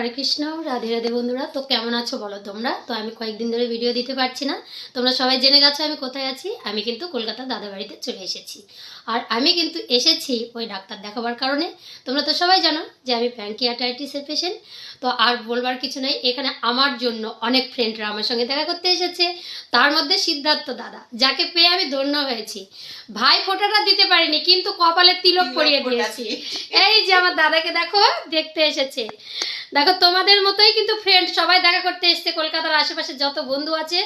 হরে কৃষ্ণ রাধে রাধে বন্ধুরা। তো কেমন আছো বলো তোমরা? তো আমি কয়েকদিন ধরে ভিডিও দিতে পারছি না। তোমরা সবাই জেনে গেছো আমি কোথায় আছি। আমি কিন্তু কলকাতা দাদা বাড়িতে চলে এসেছি। আর আমি কিন্তু এসেছি ওই ডাক্তার দেখাবার কারণে। তোমরা তো সবাই জানো যে আমি প্যাঙ্কিয়াটাইটিসের পেশেন্ট তো আর বলবার কিছু নাই এখানে আমার জন্য অনেক ফ্রেন্ডরা আমার সঙ্গে দেখা করতে এসেছে। তার মধ্যে সিদ্ধার্থ দাদা যাকে পেয়ে আমি ধন্য হয়েছি। ভাই ফোটাটা দিতে পারিনি কিন্তু কপালে তিলক পরিয়ে দিয়েছি। এই যে আমার দাদাকে দেখো দেখতে এসেছে। দেখো তোমাদের মতোই কিন্তু ফ্রেন্ড সবাই দেখা করতে এসছে কলকাতার আশেপাশে যত বন্ধু আছে।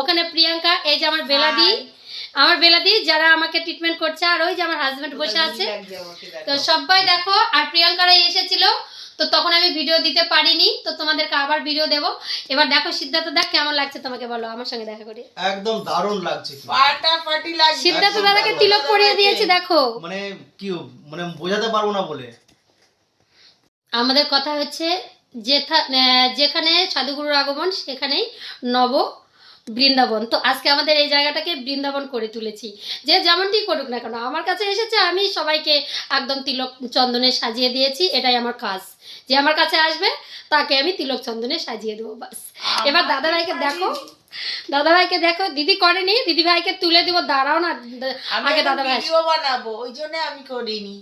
ওখানে প্রিয়াঙ্কা এই যে আমার বেলাদি আমার বেলাদি যারা আমাকে ট্রিটমেন্ট করছে আর ওই যে আমার হাজবেন্ড বসে আছে। তো সবাই দেখো আর প্রিয়াঙ্কারাই এসেছিল তো তখন আমি ভিডিও দিতে পারিনি তো তোমাদেরকে আবার ভিডিও দেবো। এবার দেখো সিদ্ধার্থ দেখ কেমন লাগছে তোমাকে বলো আমার সঙ্গে দেখা করে? একদম দারুণ লাগছে। ফাটাফাটি লাগছে। সিদ্ধার্থ দাদাকে তিলক পরিয়ে দিয়েছে দেখো। মানে কি মানে বোঝাতে পারব না বলে। আমাদের কথা হচ্ছে যেথা- যেখানে সাধুগুরুর আগমন সেখানেই নব বৃন্দাবন। তো আজকে আমাদের এই জায়গাটাকে বৃন্দাবন করে তুলেছি। যে যেমনটি করুক না কেন আমার কাছে এসেছে আমি সবাইকে একদম তিলক চন্দনে সাজিয়ে দিয়েছি এটাই আমার কাজ। যে আমার কাছে আসবে তাকে আমি তিলক চন্দনে সাজিয়ে দেবো বাস। এবার দাদা ভাইকে দেখো। দাদা ভাইকে দেখো দিদি করেনি দিদি ভাইকে তুলে দিব দাঁড়াও না আগে দাদা ভাই বানাবো ওই জন্য আমি করিনি।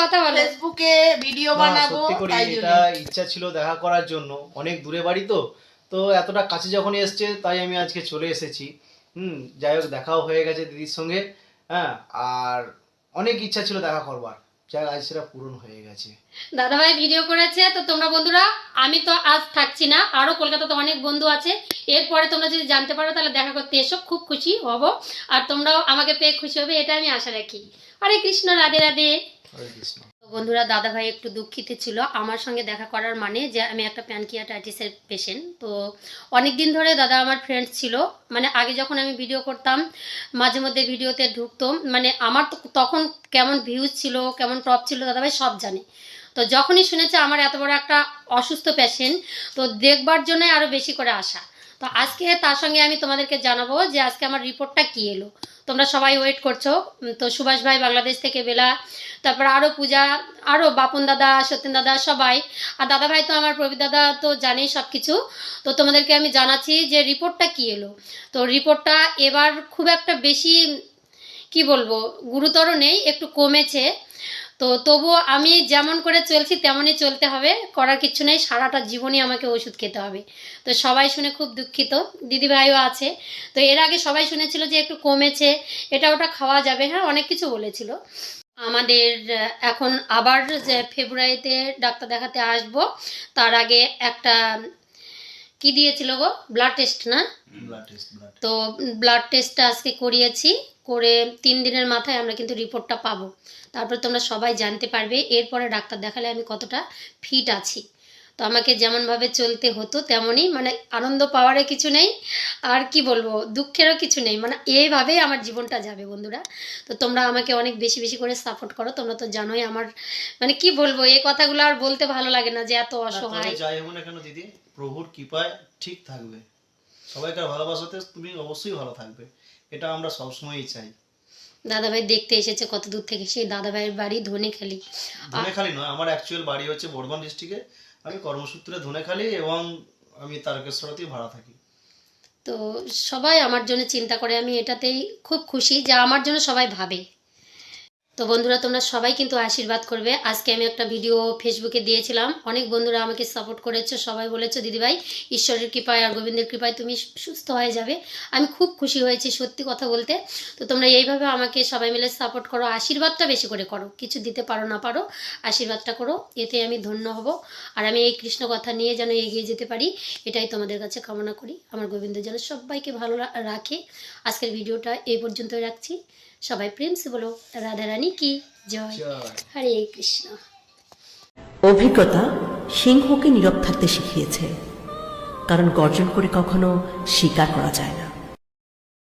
কথা বলো। ফেসবুকে ভিডিও বানাবো তাই এটা ইচ্ছা ছিল দেখা করার জন্য। অনেক দূরে বাড়ি তো। তো এতটা কাছে যখন এসছে তাই আমি আজকে চলে এসেছি। হুম যাই হোক দেখাও হয়ে গেছে দিদির সঙ্গে। হ্যাঁ আর অনেক ইচ্ছা ছিল দেখা করবার। হোক, আজ সেটা পূরণ হয়ে গেছে। দাদাভাই ভিডিও করেছে তো তোমরা বন্ধুরা আমি তো আজ থাকছি না আরও কলকাতাতে অনেক বন্ধু আছে। এরপরে তোমরা যদি জানতে পারো তাহলে দেখা করতে এসো খুব খুশি হব। আর তোমরাও আমাকে পেয়ে খুশি হবে এটা আমি আশা রাখি। হরে কৃষ্ণ রাধে রাধে। হরে কৃষ্ণ। বন্ধুরা দাদা ভাই একটু দুঃখিত ছিল। আমার সঙ্গে দেখা করার মানে যে আমি একটা প্যানকিয়াটাইটিসের পেশেন্ট তো অনেক দিন ধরে দাদা আমার ফ্রেন্ড ছিল। মানে আগে যখন আমি ভিডিও করতাম, মাঝে মধ্যে ভিডিওতে ঢুকতো। মানে আমার তো তখন কেমন ভিউজ ছিল, কেমন টপ ছিল দাদাভাই সব জানে। তো যখনই শুনেছে, আমার এত বড় একটা অসুস্থ পেশেন্ট তো দেখবার জন্যই আরও বেশি করে আসা। তো আজকে তার সঙ্গে আমি তোমাদেরকে জানাব যে আজকে আমার রিপোর্টটা কী এলো। তোমরা সবাই ওয়েট করছ। তো সুভাষ ভাই বাংলাদেশ থেকে বেলা, তারপর আরও পূজা আরও বাপন দাদা, সত্যেন দাদা সবাই। আর দাদা ভাই তো আমার, প্রবীর দাদা তো জানেই সব কিছু তো তোমাদেরকে আমি জানাচ্ছি যে রিপোর্টটা কী এলো। তো রিপোর্টটা এবার খুব একটা বেশি, কি বলব, গুরুতর নেই, একটু কমেছে। তো তবুও আমি যেমন করে চলছি তেমনই চলতে হবে। করার কিছু নেই সারাটা জীবনই আমাকে ওষুধ খেতে হবে। তো সবাই শুনে খুব দুঃখিত দিদিভাইও আছে। তো এর আগে সবাই শুনেছিল যে একটু কমেছে এটা ওটা খাওয়া যাবে হ্যাঁ অনেক কিছু বলেছিল। আমাদের এখন আবার যে ফেব্রুয়ারিতে ডাক্তার দেখাতে আসব তার আগে একটা কি দিয়েছিল গো? ব্লাড টেস্ট না? তো ব্লাড টেস্টটা আজকে করিয়েছি। করে তিন দিনের মাথায় আমরা কিন্তু রিপোর্টটা পাবো। তারপর তোমরা সবাই জানতে পারবে এরপরে ডাক্তার দেখালে আমি কতটা ফিট আছি। তো আমাকে যেমনভাবে চলতে হতো তেমনই মানে আনন্দ পাওয়ারও কিছু নেই আর কি বলব দুঃখেরও কিছু নেই মানে এইভাবেই আমার জীবনটা যাবে বন্ধুরা। তো তোমরা আমাকে অনেক বেশি বেশি করে সাপোর্ট করো তোমরা তো জানোই আমার মানে কি বলব এই কথাগুলো আর বলতে ভালো লাগে না যে এত অসহায়। যাই হোক না কেন দিদি প্রভুর কৃপায় ঠিক থাকবে। সবাইকার ভালোবাসাতে তুমি অবশ্যই ভালো থাকবে। এটা আমরা সবসময়ই চাই। দাদাভাই দেখতে এসেছে কত দূর থেকে সেই দাদাভাইয়ের বাড়ি ধনেখালি। ধনেখালি নয় আমার অ্যাকচুয়াল বাড়ি হচ্ছে বর্ধমান ডিস্ট্রিক্টে আমি কর্মসূত্রে ধনেখালি এবং আমি তারকেশ্বরতেই ভাড়া থাকি। তো সবাই আমার জন্য চিন্তা করে আমি এটাতেই খুব খুশি যে আমার জন্য সবাই ভাবে। তো বন্ধুরা, তোমরা সবাই কিন্তু আশীর্বাদ করবে। আজকে আমি একটা ভিডিও ফেসবুকে দিয়েছিলাম। অনেক বন্ধুরা আমাকে সাপোর্ট করেছ, সবাই বলেছ, দিদিভাই, ঈশ্বরের কৃপায় আর গোবিন্দের কৃপায় তুমি সুস্থ হয়ে যাবে। আমি খুব খুশি হয়েছি সত্যি কথা বলতে। তো তোমরা এইভাবে আমাকে সবাই মিলে সাপোর্ট করো, আশীর্বাদটা বেশি করে করো। কিছু দিতে পারো, না পারো, আশীর্বাদটা করো, এতে আমি ধন্য হব। আর আমি এই কৃষ্ণ কথা নিয়ে যেন এগিয়ে যেতে পারি, এটাই তোমাদের কাছে কামনা করি। আমার গোবিন্দ যেন সবাইকে ভালো রাখে। আজকের ভিডিওটা এই পর্যন্তই রাখছি। সবাই প্রেম সে বলো, রাধা রানী কি? জয়। জয়। হরে কৃষ্ণ। অভিজ্ঞতা সিংহকে নীরব থাকতে শিখিয়েছে কারণ গর্জন করে কখনো স্বীকার করা যায় না।